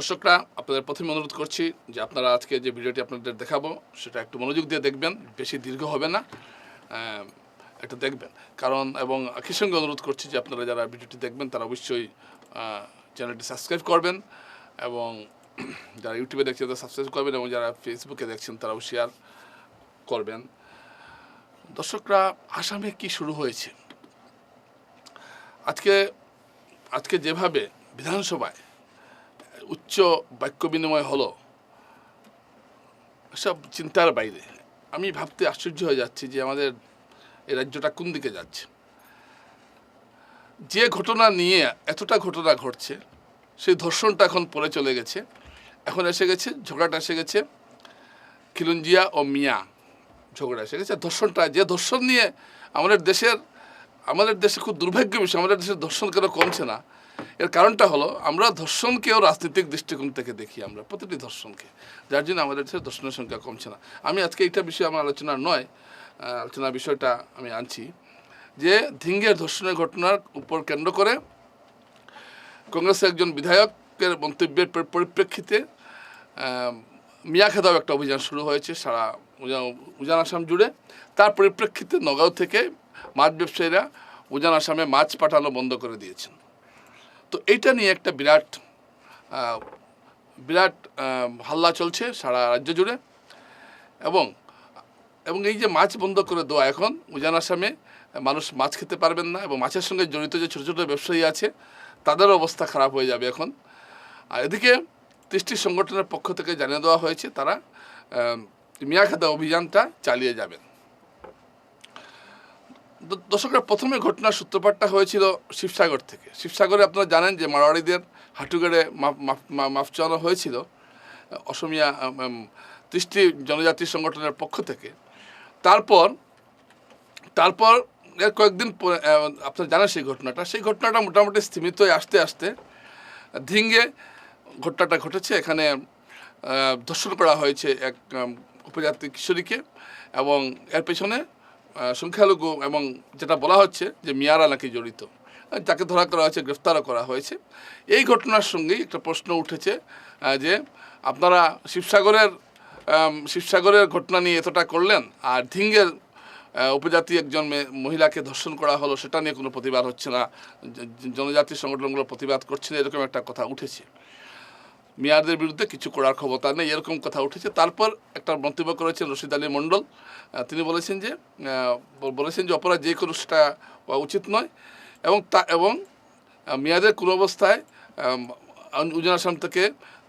দর্শকরা, আপনাদের প্রথমে অনুরোধ করছি যে আপনারা আজকে যে ভিডিওটি আপনাদের দেখাবো, সেটা একটু মনোযোগ দিয়ে দেখবেন, বেশি দীর্ঘ হবে না একটু দেখবেন। কারণ, এবং একই সঙ্গে অনুরোধ করছি যে আপনারা যারা ভিডিওটি দেখবেন, তারা অবশ্যই চ্যানেলটি সাবস্ক্রাইব করবেন, এবং যারা ইউটিউবে দেখছেন, তারা সাবস্ক্রাইব করবেন, এবং যারা ফেসবুকে দেখছেন, তারাও শেয়ার করবেন। দর্শকরা, আসামে কি শুরু হয়েছে? আজকে আজকে যেভাবে বিধানসভায় উচ্চ বাক্য বিনিময় হলো সব চিন্তার বাইরে। আমি ভাবতে আশ্চর্য হয়ে যাচ্ছি যে আমাদের এই রাজ্যটা কোন দিকে যাচ্ছে। যে ঘটনা নিয়ে এতটা ঘটনা ঘটছে, সেই ধর্ষণটা এখন পরে চলে গেছে। এখন এসে গেছে, ঝগড়াটা এসে গেছে, খিলুঞ্জিয়া ও মিয়া ঝগড়া এসে গেছে। ধর্ষণটা, যে ধর্ষণ নিয়ে আমাদের দেশের, আমাদের দেশে খুব দুর্ভাগ্য বিষয়, আমাদের দেশের ধর্ষণ কেন কমছে না এর কারণটা হলো, আমরা ধর্ষণকেও রাজনৈতিক দৃষ্টিকোণ থেকে দেখি আমরা, প্রতিটি ধর্ষণকে। যার জন্য আমাদের দেশের ধর্ষণের সংখ্যা কমছে না। আমি আজকে এইটা বিষয়ে আমার আলোচনা নয় আলোচনার বিষয়টা আমি আনছি যে ধিঙ্গের ধর্ষণের ঘটনার উপর কেন্দ্র করে কংগ্রেসের একজন বিধায়কের মন্তব্যের পরিপ্রেক্ষিতে মিয়া খেদাও একটা অভিযান শুরু হয়েছে সারা উজা- উজান আসাম জুড়ে। তার পরিপ্রেক্ষিতে নগাঁও থেকে মাছ ব্যবসায়ীরা উজান আসামে মাছ পাঠানো বন্ধ করে দিয়েছেন। তো এইটা নিয়ে একটা বিরাট বিরাট হাল্লা চলছে সারা রাজ্য জুড়ে। এবং এবং এই যে মাছ বন্ধ করে দেওয়া এখন, উজান আসামে মানুষ মাছ খেতে পারবেন না এবং মাছের সঙ্গে জড়িত যে ছোটো ছোটো ব্যবসায়ী আছে তাদের অবস্থা খারাপ হয়ে যাবে এখন। আর এদিকে তৃষ্টি সংগঠনের পক্ষ থেকে জানিয়ে দেওয়া হয়েছে তারা মিয়া মিয়াখাদা অভিযানটা চালিয়ে যাবেন। দর্শকরা প্রথমে ঘটনার সূত্রপাতটা হয়েছিল শিবসাগর থেকে। শিবসাগরে আপনারা জানেন যে মারোয়াড়িদের হাটুগেড়ে মাপ মাপ- মা- মাপ চাওয়ানো হয়েছিল অসমিয়া তৃষ্টি জনজাতি সংগঠনের পক্ষ থেকে। তারপর তারপর এর কয়েকদিন আপনারা জানেন সেই ঘটনাটা। সেই ঘটনাটা মোটামুটি স্থিমিত আসতে আসতে ধিঙ্গে ঘটনাটা ঘটেছে। এখানে ধর্ষণ করা হয়েছে এক উপজাতি কিশোরীকে এবং এর পেছনে সংখ্যালঘু এবং যেটা বলা হচ্ছে যে মিয়ারা নাকি জড়িত তাকে ধরা করা হয়েছে, গ্রেফতারও করা হয়েছে। এই ঘটনার সঙ্গেই একটা প্রশ্ন উঠেছে যে আপনারা শিবসাগরের শিবসাগরের ঘটনা নিয়ে এতটা করলেন, আর ধিঙ্গের উপজাতি একজন মহিলাকে ধর্ষণ করা হলো, সেটা নিয়ে কোনো প্রতিবাদ হচ্ছে না জনজাতি সংগঠনগুলো প্রতিবাদ করছে না, এরকম একটা কথা উঠেছে। মিয়াদের বিরুদ্ধে কিছু করার ক্ষমতা নেই, এরকম কথা উঠেছে। তারপর একটা মন্তব্য করেছেন রশিদ আলী মণ্ডল। তিনি বলেছেন যে বলেছেন যে অপরাধ যে কোনো সেটা উচিত নয় এবং তা, এবং মেয়াদের কোনো অবস্থায় উজান আসাম থেকে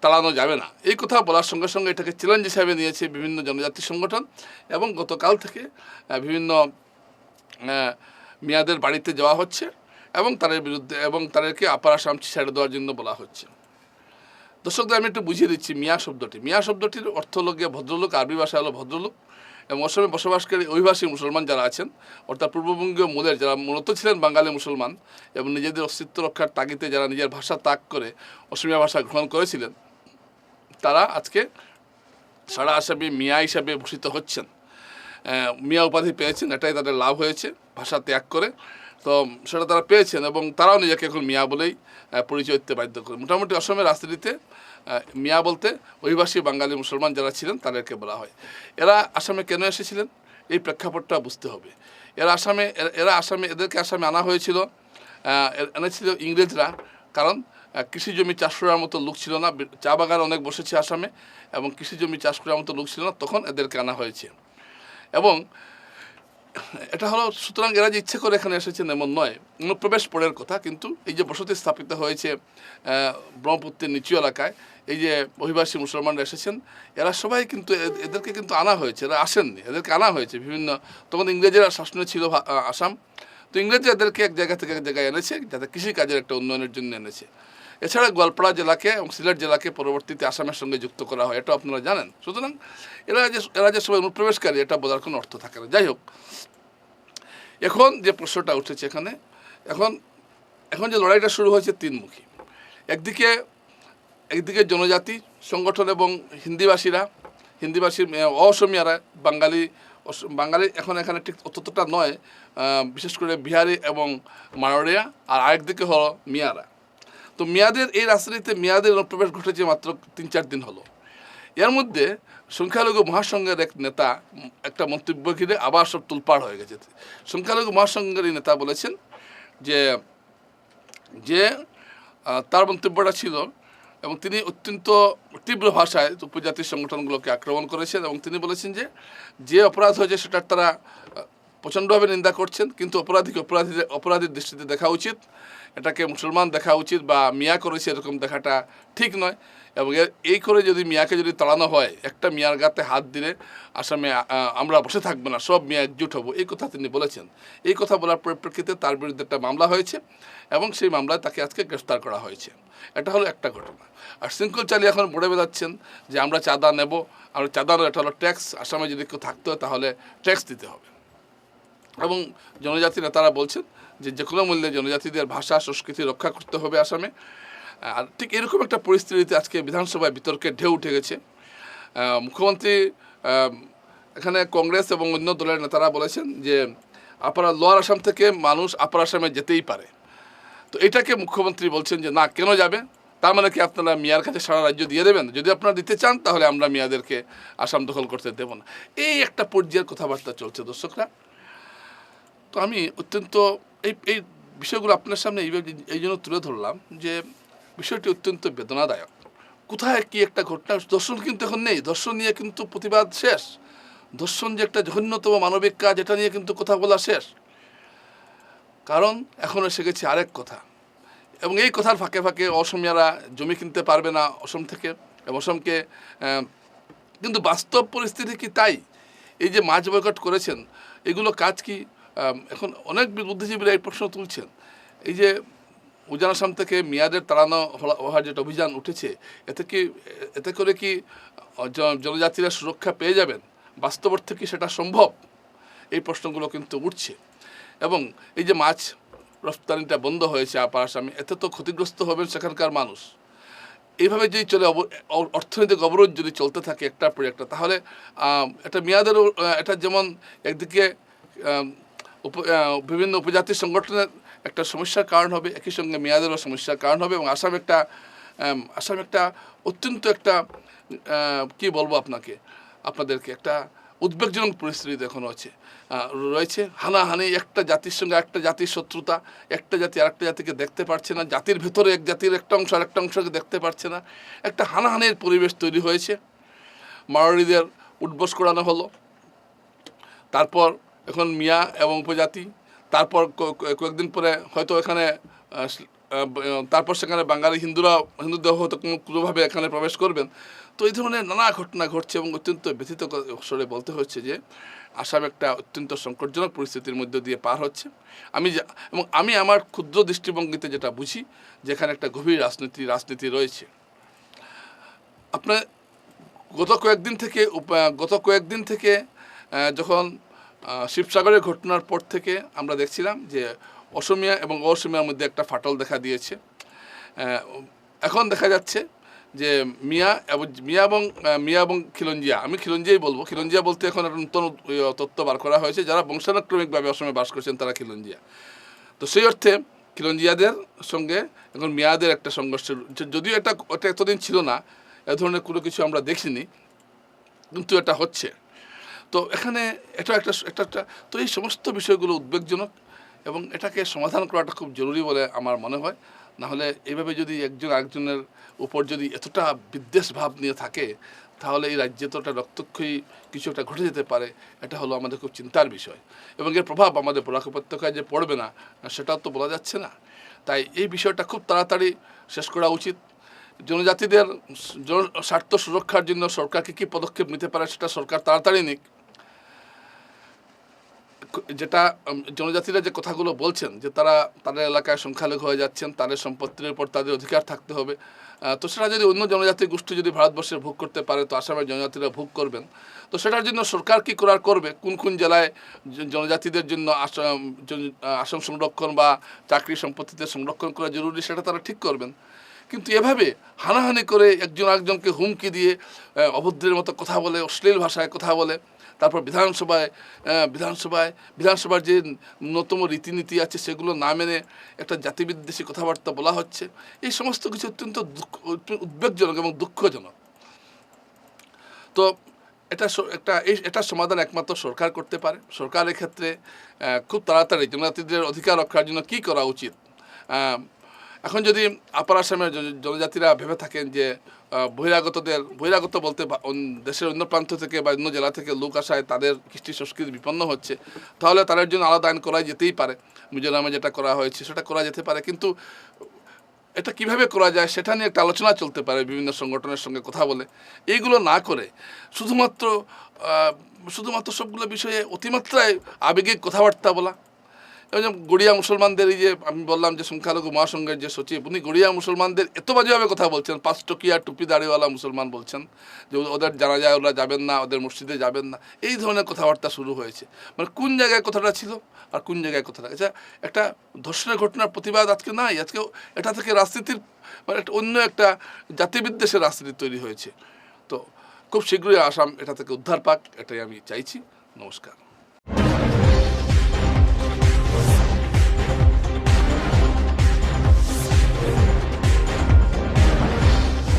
তাড়ানো যাবে না। এই কথা বলার সঙ্গে সঙ্গে এটাকে চ্যালেঞ্জ হিসাবে নিয়েছে বিভিন্ন জনজাতি সংগঠন এবং গতকাল থেকে বিভিন্ন মেয়াদের বাড়িতে যাওয়া হচ্ছে এবং তাদের বিরুদ্ধে, এবং তাদেরকে আপার আসাম ছেড়ে দেওয়ার জন্য বলা হচ্ছে। দর্শকদের আমি একটু বুঝিয়ে দিচ্ছি মিয়া শব্দটি। মিয়া শব্দটির অর্থ হলো গিয়ে ভদ্রলোক, আরবি ভাষা হলো ভদ্রলোক এবং অসমে বসবাসকারী অভিবাসী মুসলমান যারা আছেন, অর্থাৎ পূর্ববঙ্গীয় মূলের যারা মূলত ছিলেন বাঙালি মুসলমান এবং নিজেদের অস্তিত্ব রক্ষার তাগিদে যারা নিজের ভাষা ত্যাগ করে অসমীয়া ভাষা গ্রহণ করেছিলেন, তারা আজকে সারা আসামি মিয়া হিসাবে ভূষিত হচ্ছেন। মিয়া উপাধি পেয়েছেন, এটাই তাদের লাভ হয়েছে, ভাষা ত্যাগ করে। তো সেটা তারা পেয়েছেন এবং তারাও নিজেকে এখন মিয়া বলেই পরিচয় দিতে বাধ্য করে মোটামুটি অসমের রাজনীতিতে মিয়া বলতে অভিবাসী বাঙালি মুসলমান যারা ছিলেন তাদেরকে বলা হয়। এরা আসামে কেন এসেছিলেন? এই প্রেক্ষাপটটা বুঝতে হবে। এরা আসামে, এরা- আসামে, এদেরকে আসামে আনা হয়েছিল এনেছিল ইংরেজরা। কারণ কৃষি জমি চাষ করার মতো লোক ছিল না। চা বাগান অনেক বসেছে আসামে এবং কৃষি জমি চাষ করার মতো লোক ছিল না। তখন এদেরকে আনা হয়েছে। এবং এটা হলো, সুতরাং এরা যে ইচ্ছে করে এখানে এসেছেন এমন নয়। অনুপ্রবেশ পরের কথা, কিন্তু এই যে বসতি স্থাপিত হয়েছে ব্রহ্মপুত্রের নিচু এলাকায়, এই যে অভিবাসী মুসলমানরা এসেছেন, এরা সবাই কিন্তু এদেরকে কিন্তু আনা হয়েছে, এরা আসেননি, এদেরকে আনা হয়েছে বিভিন্ন, তখন ইংরেজেরা শাসনে ছিল আসাম। তো ইংরেজরা এদেরকে এক জায়গা থেকে এক জায়গায় এনেছে, যাতে কৃষিকাজের একটা উন্নয়নের জন্য এনেছে। এছাড়া গোয়ালপাড়া জেলাকে এবং সিলেট জেলাকে পরবর্তীতে আসামের সঙ্গে যুক্ত করা হয় এটা আপনারা জানেন। সুতরাং এরা যে এরা যে সবাই অনুপ্রবেশকারী, এটা বোঝার কোনো অর্থ থাকে না। যাই হোক, এখন যে প্রশ্নটা উঠেছে এখানে, এখন এখন যে লড়াইটা শুরু হয়েছে তিনমুখী। একদিকে একদিকে জনজাতি সংগঠন এবং হিন্দিভাষীরা হিন্দিভাষী অসমীয়ারা, বাঙালি বাঙালি এখন এখানে ঠিক অতটা নয় বিশেষ করে বিহারি এবং মারোড়িয়া আর আরেকদিকে হলো মিয়ারা। তো মেয়াদের এই রাজনীতিতে মেয়াদের অনুপ্রবেশ ঘটেছে মাত্র তিন চার দিন হলো। এর মধ্যে সংখ্যালঘু মহাসংঘের এক নেতা, একটা মন্তব্য ঘিরে আবার সব তুলপাড় হয়ে গেছে। সংখ্যালঘু মহাসংঘের এই নেতা বলেছেন যে যে তার মন্তব্যটা ছিল এবং তিনি অত্যন্ত তীব্র ভাষায় উপজাতি সংগঠনগুলোকে আক্রমণ করেছেন এবং তিনি বলেছেন যে যে অপরাধ হয়েছে সেটার তারা প্রচণ্ডভাবে নিন্দা করছেন, কিন্তু অপরাধীকে অপরাধী অপরাধীর দৃষ্টিতে দেখা উচিত। এটাকে মুসলমান দেখা উচিত বা মিয়া করেছে এরকম দেখাটা ঠিক নয়। এবং এই করে যদি মিয়াকে যদি তাড়ানো হয়, একটা মিয়ার গাতে হাত দিলে আসামে আমরা বসে থাকব না, সব মিয়া একজুট হব। এই কথা তিনি বলেছেন। এই কথা বলার পরিপ্রেক্ষিতে তার বিরুদ্ধে একটা মামলা হয়েছে এবং সেই মামলায় তাকে আজকে গ্রেফতার করা হয়েছে। এটা হলো একটা ঘটনা। আর শৃঙ্খল চালিয়ে এখন বড়ে বেড়াচ্ছেন যে আমরা চাঁদা নেব, আর চাঁদা এটা হলো ট্যাক্স। আসামে যদি কেউ থাকতে হয় তাহলে ট্যাক্স দিতে হবে। এবং জনজাতি নেতারা বলছেন যে যে কোনো মূল্যে জনজাতিদের ভাষা, সংস্কৃতি রক্ষা করতে হবে আসামে। আর ঠিক এরকম একটা পরিস্থিতিতে আজকে বিধানসভায় বিতর্কে ঢেউ উঠে গেছে। মুখ্যমন্ত্রী এখানে কংগ্রেস এবং অন্য দলের নেতারা বলেছেন যে আপার লোয়ার আসাম থেকে মানুষ আপার আসামে যেতেই পারে। তো এটাকে মুখ্যমন্ত্রী বলছেন যে না, কেন যাবে? তার মানে কি আপনারা মিয়ার কাছে সারা রাজ্য দিয়ে দেবেন? যদি আপনারা দিতে চান, তাহলে আমরা মিয়াদেরকে আসাম দখল করতে দেব না। এই একটা পর্যায়ের কথাবার্তা চলছে দর্শকরা। তো আমি অত্যন্ত এই এই বিষয়গুলো আপনার সামনে এইভাবে এই জন্য তুলে ধরলাম যে বিষয়টি অত্যন্ত বেদনাদায়ক। কোথায় কি একটা ঘটনা, দর্শন কিন্তু এখন নেই, দর্শন নিয়ে কিন্তু প্রতিবাদ শেষ। দর্শন যে একটা জঘন্যতম মানবিক কাজ, এটা নিয়ে কিন্তু কথা বলা শেষ। কারণ এখন এসে গেছে আরেক কথা। এবং এই কথার ফাঁকে ফাঁকে অসমিয়ারা জমি কিনতে পারবে না অসম থেকে। এবং অসমকে কিন্তু বাস্তব পরিস্থিতি কি তাই? এই যে মাছ বয়কট করেছেন, এগুলো কাজ কি এখন অনেক বুদ্ধিজীবীরা এই প্রশ্ন তুলছেন। এই যে উজান আসাম থেকে মেয়াদের তাড়ানো হওয়ার যেটা অভিযান উঠেছে এতে কি এতে করে কি জনজাতিরা সুরক্ষা পেয়ে যাবেন? বাস্তব অর্থে কি সেটা সম্ভব? এই প্রশ্নগুলো কিন্তু উঠছে। এবং এই যে মাছ রফতানিটা বন্ধ হয়েছে আপার আসামে এতে তো ক্ষতিগ্রস্ত হবেন সেখানকার মানুষ। এইভাবে যদি চলে অর্থনৈতিক অবরোধ যদি চলতে থাকে একটার পর একটা তাহলে এটা মেয়াদেরও আহ, এটা যেমন একদিকে বিভিন্ন উপজাতি সংগঠনের একটা সমস্যার কারণ হবে, একই সঙ্গে মেয়াদেরও সমস্যার কারণ হবে এবং আসাম একটা আসাম একটা অত্যন্ত একটা কি বলব আপনাকে, আপনাদেরকে একটা উদ্বেগজনক পরিস্থিতিতে এখনও আছে। রয়েছে হানাহানি, একটা জাতির সঙ্গে একটা জাতির শত্রুতা, একটা জাতি আরেকটা জাতিকে দেখতে পারছে না, জাতির ভেতরে এক জাতির একটা অংশ আরেকটা অংশকে দেখতে পারছে না। একটা হানাহানির পরিবেশ তৈরি হয়েছে। মারোয়ারিদের উঠবোস করানো হলো। তারপর এখন মিয়া এবং উপজাতি, তারপর কয়েকদিন পরে হয়তো এখানে তারপর সেখানে বাঙালি হিন্দুরা হিন্দুদের হয়তো কোনো কোনোভাবে এখানে প্রবেশ করবেন। তো এই ধরনের নানা ঘটনা ঘটছে এবং অত্যন্ত ব্যথিত স্বরে বলতে হচ্ছে যে, আসাম একটা অত্যন্ত সংকটজনক পরিস্থিতির মধ্যে দিয়ে পার হচ্ছে। আমি এবং আমি আমার ক্ষুদ্র দৃষ্টিভঙ্গিতে যেটা বুঝি, যেখানে একটা গভীর রাজনীতি রাজনীতি রয়েছে। আপনার, গত কয়েকদিন থেকে গত কয়েকদিন থেকে যখন শিবসাগরের ঘটনার পর থেকে আমরা দেখছিলাম যে অসমিয়া এবং অসমিয়ার মধ্যে একটা ফাটল দেখা দিয়েছে। এখন দেখা যাচ্ছে যে মিয়া এবং মিয়া এবং মিয়া এবং খিলঞ্জিয়া, আমি খিলঞ্জিয়াই বলব। খিলঞ্জিয়া বলতে এখন একটা নতুন তত্ত্ব বার করা হয়েছে। যারা বংশানুক্রমিকভাবে অসমে বাস করছেন তারা খিলঞ্জিয়া। তো সেই অর্থে খিলঞ্জিয়াদের সঙ্গে এখন মিয়াদের একটা সংঘর্ষ যদিও এটা এটা এতদিন ছিল না, এ ধরনের কোনো কিছু আমরা দেখিনি, কিন্তু এটা হচ্ছে। তো এখানে এটা একটা একটা, তো এই সমস্ত বিষয়গুলো উদ্বেগজনক এবং এটাকে সমাধান করাটা খুব জরুরি বলে আমার মনে হয়। নাহলে এইভাবে যদি একজন আরেকজনের উপর যদি এতটা বিদ্বেষ ভাব নিয়ে থাকে, তাহলে এই রাজ্যে তো একটা রক্তক্ষয়ী কিছু একটা ঘটে যেতে পারে, এটা হলো আমাদের খুব চিন্তার বিষয়। এবং এর প্রভাব আমাদের বরাক উপত্যকায় যে পড়বে না, সেটাও তো বলা যাচ্ছে না। তাই এই বিষয়টা খুব তাড়াতাড়ি শেষ করা উচিত। জনজাতিদের জন স্বার্থ সুরক্ষার জন্য সরকারকে কী পদক্ষেপ নিতে পারে সেটা সরকার তাড়াতাড়ি নিক। যেটা জনজাতিরা যে কথাগুলো বলছেন, যে তারা তাদের এলাকায় সংখ্যালঘু হয়ে যাচ্ছেন, তাদের সম্পত্তির উপর তাদের অধিকার থাকতে হবে। তো সেটা যদি অন্য জনজাতি গোষ্ঠী যদি ভারতবর্ষে ভোগ করতে পারে, তো আসামের জনজাতিরা ভোগ করবেন। তো সেটার জন্য সরকার কি করার করবে? কোন কোন জেলায় জনজাতিদের জন্য আসাম সংরক্ষণ বা চাকরি সম্পত্তিতে সংরক্ষণ করা জরুরি, সেটা তারা ঠিক করবেন। কিন্তু এভাবে হানাহানি করে একজন আরেকজনকে হুমকি দিয়ে অভদ্রের মতো কথা বলে, অশ্লীল ভাষায় কথা বলে, তারপর বিধানসভায় বিধানসভায়, বিধানসভার যে ন্যূনতম রীতিনীতি আছে সেগুলো না মেনে একটা জাতিবিদ্বেষী কথাবার্তা বলা হচ্ছে, এই সমস্ত কিছু অত্যন্ত দুঃখ উদ্বেগজনক এবং দুঃখজনক। তো এটা একটা, এই, এটার সমাধান একমাত্র সরকার করতে পারে। সরকারের ক্ষেত্রে খুব তাড়াতাড়ি জনজাতিদের অধিকার রক্ষার জন্য কী করা উচিত? এখন যদি আপার আসামের জনজাতিরা ভেবে থাকেন যে বহিরাগতদের, বহিরাগত বলতে দেশের অন্য প্রান্ত থেকে বা অন্য জেলা থেকে লোক আসায় তাদের কৃষ্টি সংস্কৃতি বিপন্ন হচ্ছে, তাহলে তাদের জন্য আলাদা আইন করা যেতেই পারে। মিজোরামে যেটা করা হয়েছে সেটা করা যেতে পারে। কিন্তু এটা কীভাবে করা যায় সেটা নিয়ে একটা আলোচনা চলতে পারে বিভিন্ন সংগঠনের সঙ্গে কথা বলে। এইগুলো না করে শুধুমাত্র শুধুমাত্র সবগুলো বিষয়ে অতিমাত্রায় আবেগিক কথাবার্তা বলা যেমন গড়িয়া মুসলমানদের এই যে আমি বললাম যে সংখ্যালঘু মহাসংঘের যে সচিব, উনি গড়িয়া মুসলমানদের এত বাজেভাবে কথা বলছেন পাঁচ টকিয়া টুপি দাড়িওয়ালা মুসলমান বলছেন, যে ওদের জানা যায় ওরা যাবেন না, ওদের মসজিদে যাবেন না, এই ধরনের কথাবার্তা শুরু হয়েছে। মানে কোন জায়গায় কথাটা ছিল আর কোন জায়গায় কথাটা? আচ্ছা একটা ধর্ষণের ঘটনার প্রতিবাদ আজকে নাই, আজকে এটা থেকে রাজনীতির মানে একটা অন্য একটা জাতিবিদ্বেষের রাজনীতি তৈরি হয়েছে। তো খুব শীঘ্রই আসাম এটা থেকে উদ্ধার পাক, এটাই আমি চাইছি। নমস্কার।